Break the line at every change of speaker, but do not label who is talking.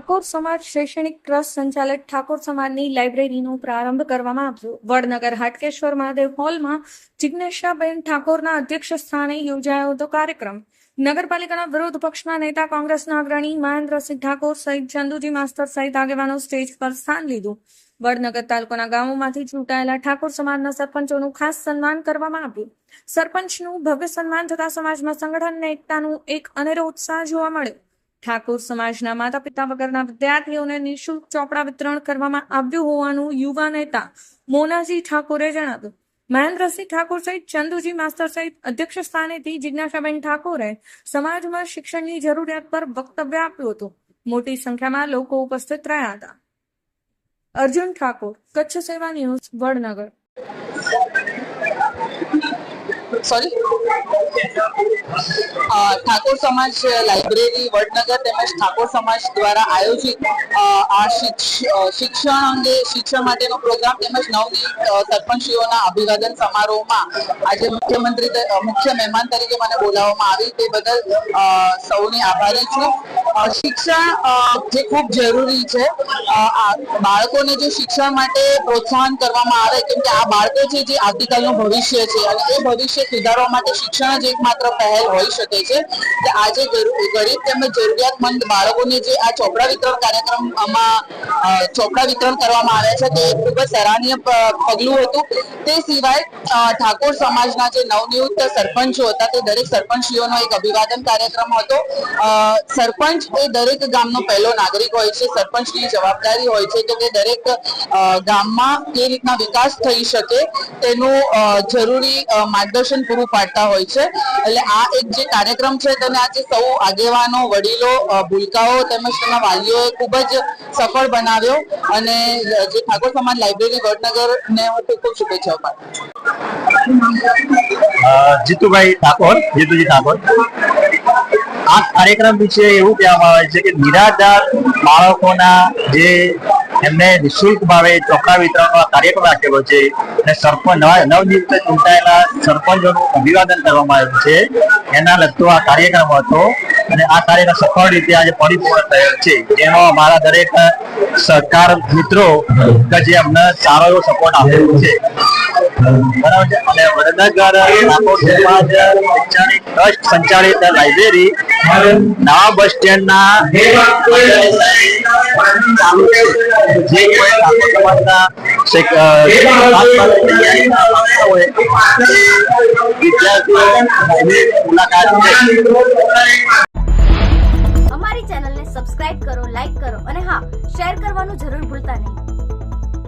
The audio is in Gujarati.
ઠાકોર સમાજ શૈક્ષણિક ટ્રસ્ટ સંચાલિત ઠાકોર સમાજની લાઇબ્રેરીનો પ્રારંભ કરવામાં આવ્યો. વડનગર હાટકેશ્વર મહાદેવ હોલમાં જિજ્ઞેશાબેન ઠાકોરના અધ્યક્ષ સ્થાને યોજાયો હતો કાર્યક્રમ. નગરપાલિકાના વિરોધ પક્ષના નેતા કોંગ્રેસના અગ્રણી મહેન્દ્રસિંહ ઠાકોર સહિત ચંદુજી માસ્તર સહિત આગેવાનો સ્ટેજ પર સ્થાન લીધું. વડનગર તાલુકાના ગામોમાંથી ચૂંટાયેલા ઠાકોર સમાજના સરપંચોનું ખાસ સન્માન કરવામાં આવ્યું. સરપંચનું ભવ્ય સન્માન થતા સમાજમાં સંગઠન અને એકતાનું એક અનેરો ઉત્સાહ જોવા મળ્યો. ઠાકોર સમાજના માતા પિતા વગરના વિદ્યાર્થીઓને નિઃશુલ્ક ચોપડા વિતરણ કરવામાં આવ્યું હોવાનું યુવા નેતા મોનાજી ઠાકોરે જણાવ્યું. મહેન્દ્રસિંહ ઠાકોર સહિત ચંદુજી માસ્તર સહિત અધ્યક્ષ સ્થાનેથી જિજ્ઞાસાબેન ઠાકોરે સમાજમાં શિક્ષણની જરૂરિયાત પર વક્તવ્ય આપ્યું હતું. મોટી સંખ્યામાં લોકો ઉપસ્થિત રહ્યા હતા. અર્જુન ઠાકોર, કચ્છ સેવા ન્યૂઝ, વડનગર.
સોરી ઠાકોર સમાજ લાઇબ્રેરી વડનગર તેમજ ઠાકોર સમાજ દ્વારા આયોજિત આ શિક્ષ- શિક્ષણ અંગે શિક્ષણ માટેનો પ્રોગ્રામ તેમજ નવનીત અ, સરપંચીઓના અભિવાદન સમારોહમાં આજે મુખ્યમંત્રી મુખ્ય મહેમાન તરીકે મને બોલાવવામાં આવી. તે બદલ સૌની આભારી છું. શિક્ષણ જે ખૂબ જરૂરી છે બાળકોને જો શિક્ષણ માટે પ્રોત્સાહન કરવામાં આવે કેમ કે આ બાળકો છે જે આવતીકાલનું ભવિષ્ય છે અને એ ભવિષ્ય સુધારવા માટે શિક્ષણ જ એકમાત્ર પહેલ હોઈ શકે છે. આજે ગરીબ તેમજ જરૂરિયાતમંદ બાળકોને જે આ ચોપડા વિતરણ કાર્યક્રમમાં ચોપડા વિતરણ કરવામાં આવે છે તે ખૂબ જ સરાહનીય પગલું હતું. તે સિવાય ઠાકોર સમાજના જે નવનિયુક્ત સરપંચો હતા તે દરેક સરપંચીઓનો એક અભિવાદન કાર્યક્રમ હતો. અ, સરપંચ એ દરેક ગામનો પહેલો નાગરિક હોય છે, સરપંચની જવાબદારી હોય છે કે તે દરેક ગામમાં કે રીતના વિકાસ થઈ શકે તેનું જરૂરી માર્ગદર્શન પૂરું પાડતા હોય છે. એટલે આ એક જે કાર્યક્રમ છે તેને આજે સૌ આગેવાનો, વડીલો ભૂલકાઓ તેમજ તેના વાલીઓએ ખૂબ જ સફળ બનાવ્યો અને જે ઠાકોર સમાજ લાઇબ્રેરી વડનગરને હું ખૂબ ખૂબ શુભેચ્છાઓ પાઠવું
જીતુભાઈ ઠાકોર, જીતુજી ઠાકોર. આ કાર્યક્રમ વિશે એવું કહેવામાં આવે છે કે નિરાધાર બાળકોના જે એમને નિઃશુલ્ક ભાવે ચોખા વિતરણનો કાર્યક્રમ રાખેલો છે અને સરપંચ નવા- નવનિયુક્ત ચૂંટાયેલા સરપંચોનું અભિવાદન કરવામાં આવ્યું છે. એના લગતો આ કાર્યક્રમ હતો અને આ કાર્યક્રમ સફળ રીતે આજે પરિપૂર્ણ થયેલ છે. જેનો અમારા દરેક સરકાર મિત્રો કે જે અમને સારો એવો સપોર્ટ આપેલો છે. બરાબર છે અને વડનગર સમાજ ટ્રસ્ટ સંચાલિત લાઇબ્રેરી નવા બસ સ્ટેન્ડ ના ચાલુ છે જે કોઈ સમાજના વિદ્યાર્થીઓ મુલાકાત
અમારી ચેનલને સબસ્ક્રાઇબ કરો લાઈક કરો અને હા શેર કરવાનું જરૂર ભૂલતા નહીં.